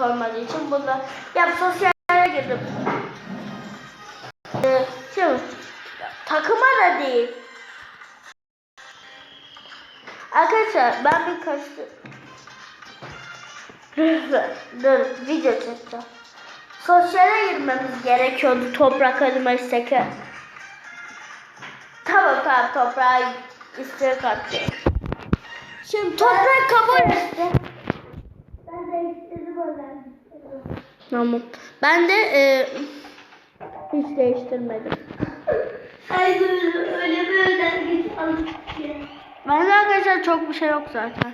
olmadığı için bunu yap sosyale girdim. Ee, şimdi takıma da değil. Arkadaşlar ben bir kaçtı. Dur video çekeceğim. Sosyale girmemiz gerekiyordu toprak arama isteki. Tamam tamam toprağa istek attı. Şimdi toprak kabul etti. Ben de. Tamam. Ben de e, hiç değiştirmedim. Ay dur öyle öden git alıp gel. Bende arkadaşlar çok bir şey yok zaten.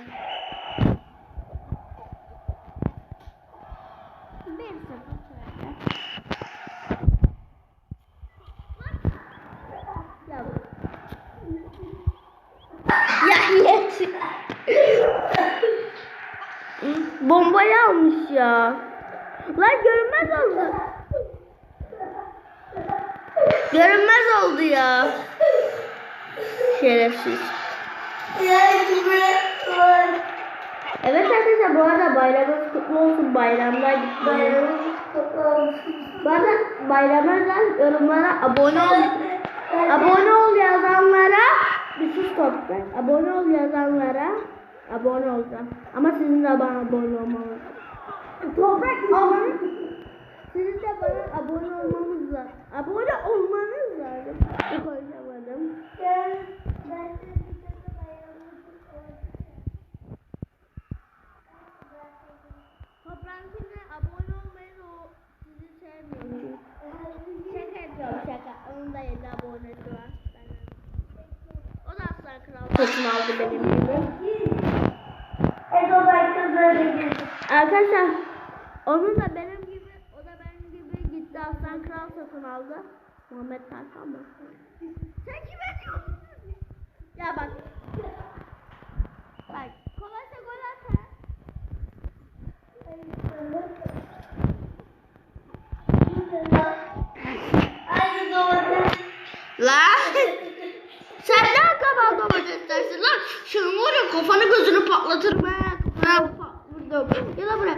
Ya, ya yet. Bombayı almış ya. Lan görünmez oldu. Görünmez oldu ya. Şerefsiz. Evet arkadaşlar bu arada bayramınız kutlu olsun. Bayramlar gitti. Bayramımız kutlu olsun. Bu yorumlara abone ol. Abone ol yazanlara bir sus toprak. Abone ol yazanlara abone olacağım. Ama sizin de bana abone olmanız. Toprak abone. Sizin de bana abone olmamız lazım. Abone olmanız lazım. Bir konuşamadım. Ben. Toprağın abone olmayın o sizi sevmiyor. Şaka yapıyorum şaka. Onun da 7 abonesi var. O da aslan kral satın aldı benim gibi. Arkadaşlar onun da benim gibi o da benim gibi gitti aslan kral satın aldı. Muhammed Tarkan mı? Sen kime diyorsun? Ya bak. Bak kolaysa gol at ha. Hadi domates. Lan! Sen ne kadar domates dersin lan? Şunun var ya kafanı gözünü patlatırım ha. Kafana patladım. Gel lan buraya.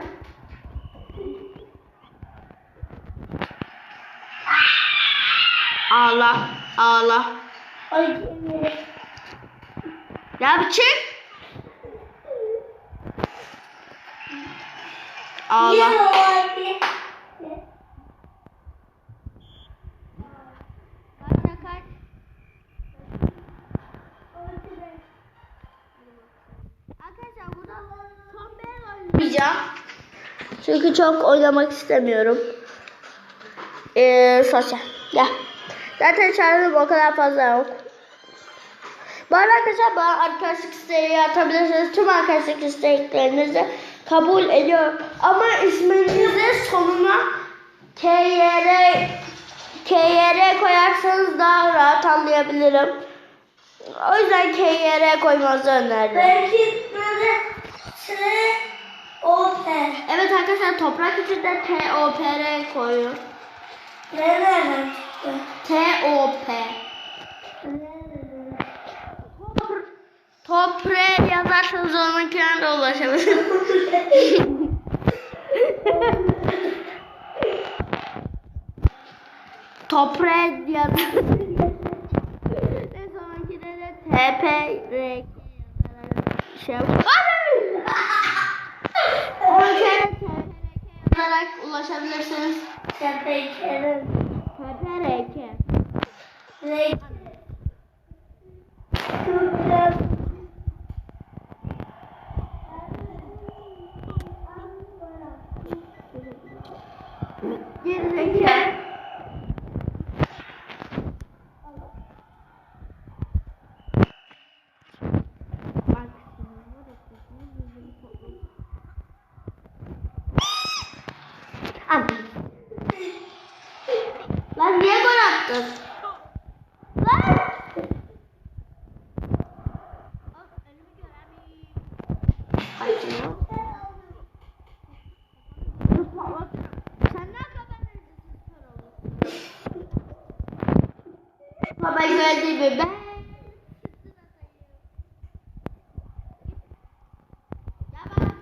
Ağla, ağla. Ay. Ya bir çık. Ağla. Çünkü çok oynamak istemiyorum. Ee, sosyal. Ya. Zaten çağrım o kadar fazla yok. Bu arada arkadaşlar bana arkadaşlık isteği atabilirsiniz. Tüm arkadaşlık isteklerinizi kabul ediyorum. Ama isminizi sonuna KYR KYR koyarsanız daha rahat anlayabilirim. O yüzden KYR koymanızı öneririm. Belki böyle S O P. Evet arkadaşlar toprak içinde T-O-P-R koyun. Nereden çıktı? T-O-P. Topre yazarsanız onunkine de ulaşabilirsiniz. Topre yazarsanız. Ve sonunkine de T-P-R şey Onunkine yazarak ulaşabilirsiniz. Şepekerim. careca. Leite. Gol attın? Lan! Sen ne kadar Baba gördü mü ben? Ya bak.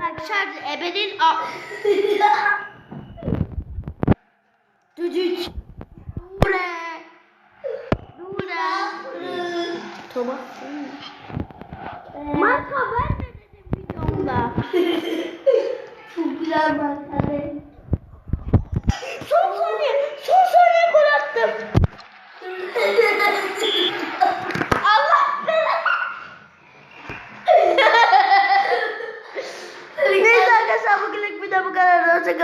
Arkadaşlar ebenin a... Düdük. Dure. Dure. Toba. Marka de dedim videomda. Çok güzel manzara. Son saniye. Son saniye gol attım.